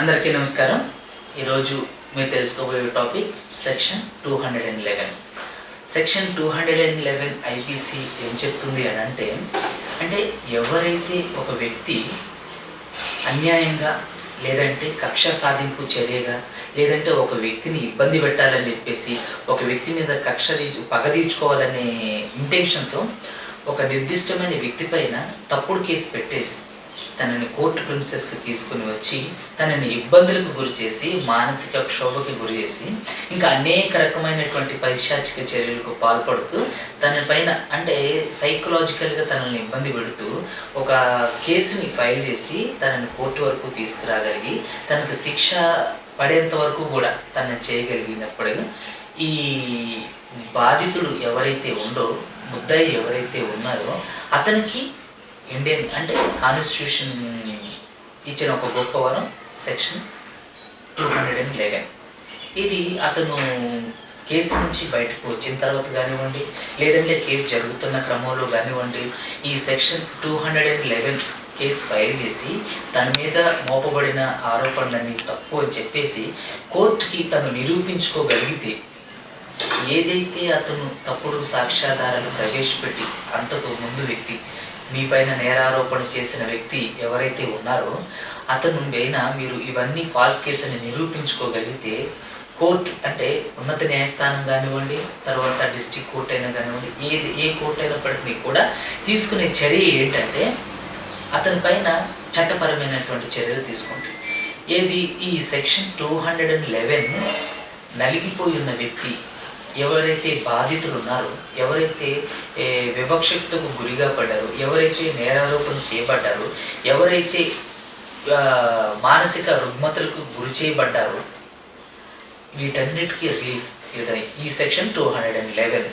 అందరికీ నమస్కారం. ఈరోజు మీరు తెలుసుకోబోయే topic section two hundred and eleven. Section two hundred and eleven IPC ఏం చెప్తుంది అని అంటే అంటే ఎవరైతే ఒక వ్యక్తి అన్యాయంగా లేదంటే కక్ష సాధింపు చర్యగా లేదంటే ఒక వ్యక్తిని ఇబ్బంది పెట్టాలని చెప్పేసి ఒక వ్యక్తి మీద కక్ష పగ తీర్చుకోవాలనే ఇంటెన్షన్తో ఒక నిర్దిష్టమైన వ్యక్తి పైన తప్పుడు కేసు పెట్టేసి తనని కోర్టు ప్రిన్సెస్కి తీసుకుని వచ్చి తనని ఇబ్బందులకు గురి చేసి మానసిక క్షోభకి గురి చేసి ఇంకా అనేక రకమైనటువంటి పైశాచిక చర్యలకు పాల్పడుతూ తన పైన అంటే సైకలాజికల్గా తనని ఇబ్బంది పెడుతూ ఒక కేసుని ఫైల్ చేసి తనని కోర్టు వరకు తీసుకురాగలిగి తనకు శిక్ష పడేంత వరకు కూడా తనని చేయగలిగినప్పుడు ఈ బాధితుడు ఎవరైతే ఉండో ముద్దాయి ఎవరైతే ఉన్నారో అతనికి ఇండియన్ అంటే కాన్స్టిట్యూషన్ ఇచ్చిన ఒక గొప్ప వరం section two hundred and eleven ఇది అతను కేసు నుంచి బయటకు వచ్చిన తర్వాత కానివ్వండి లేదంటే కేసు జరుగుతున్న క్రమంలో కానివ్వండి ఈ section two hundred and eleven case file చేసి తన మీద మోపబడిన ఆరోపణలన్నీ తప్పు అని చెప్పేసి కోర్టుకి తను నిరూపించుకోగలిగితే ఏదైతే అతను తప్పుడు సాక్ష్యాధారాలు ప్రవేశపెట్టి అంతకు ముందు వ్యక్తి మీ పైన నేరారోపణ చేసిన వ్యక్తి ఎవరైతే ఉన్నారో అతను అయినా మీరు ఇవన్నీ ఫాల్స్ కేసు అని నిరూపించుకోగలిగితే కోర్టు అంటే ఉన్నత న్యాయస్థానం కానివ్వండి తర్వాత డిస్టిక్ కోర్ట్ అయినా కానివ్వండి ఏది ఏ కోర్టు అయినప్పటికీ కూడా తీసుకునే చర్య ఏంటంటే అతని పైన చట్టపరమైనటువంటి చర్యలు తీసుకుంటుంది ఏది? ఈ section two hundred and eleven నలిగిపోయి ఉన్న వ్యక్తి ఎవరైతే బాధితులు ఉన్నారో ఎవరైతే వివక్షతకు గురిగా పడ్డారో ఎవరైతే నేరారోపణ చేయబడ్డారో ఎవరైతే మానసిక రుగ్మతలకు గురి చేయబడ్డారో వీటన్నిటికీ రిలీఫ్ ఈ section two hundred and eleven